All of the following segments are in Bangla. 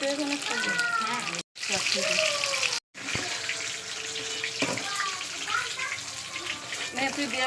তুই এখানে খাবি হ্যাঁ চারটে দে। নে তুই দিয়ে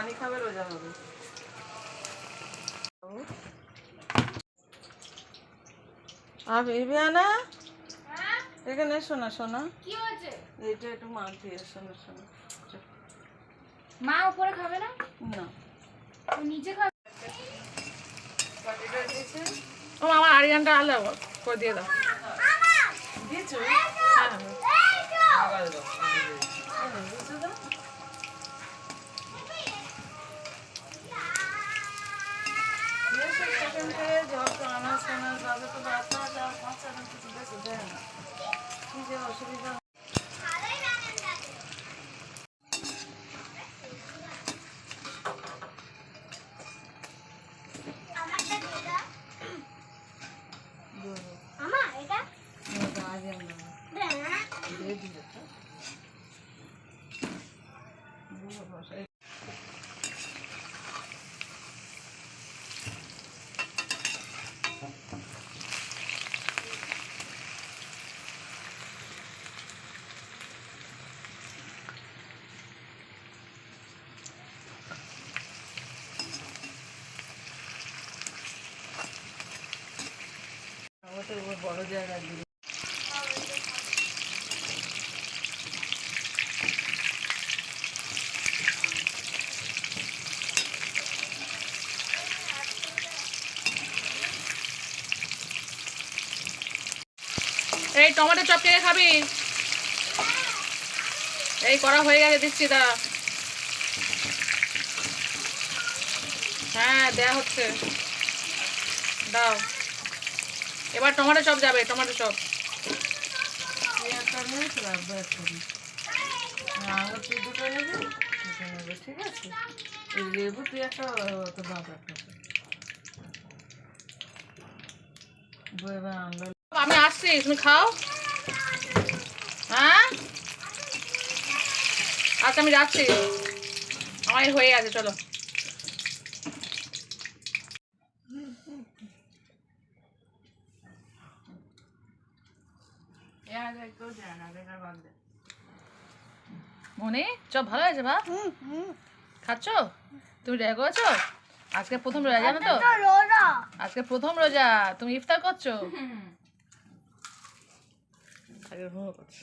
পানি খাবে রোজা হবে। আর বেবি না এখানে এসো শোনা। কি হয়েছে? এইটা একটু মাছ দিয়ে শোনো শোনো। মা উপরে খাবে না? না। ও নিচে খাবে? ও আমার আরিয়ানটা আলাদা করে দিয়ে দাও। দিয়েছ? হ্যাঁ যে অসুবিধা দেবো। ওটা আগে না দিয়ে দিলে তো বুঝো বসে এই টমেটো চপ কে খাবি? এই করা হয়ে গেছে, দিচ্ছি দা হ্যাঁ দেয়া হচ্ছে। দাও। এবার টমেটো চপ যাবে টমেটো চপ দুটো নেবে ঠিক আছে? লেবু তুই একটা তো বাপ একটা আমি আসছি তুমি খাও। হ্যাঁ? আচ্ছা আমি যাচ্ছি। আমার হয়ে গেছে চলো। মনে চপ ভালো হয়েছে বা খাচ্ছ? তুমি রেগো আছো আজকে প্রথম রোজা জানো তো? আজকে প্রথম রোজা তুমি ইফতার করছ? করছ।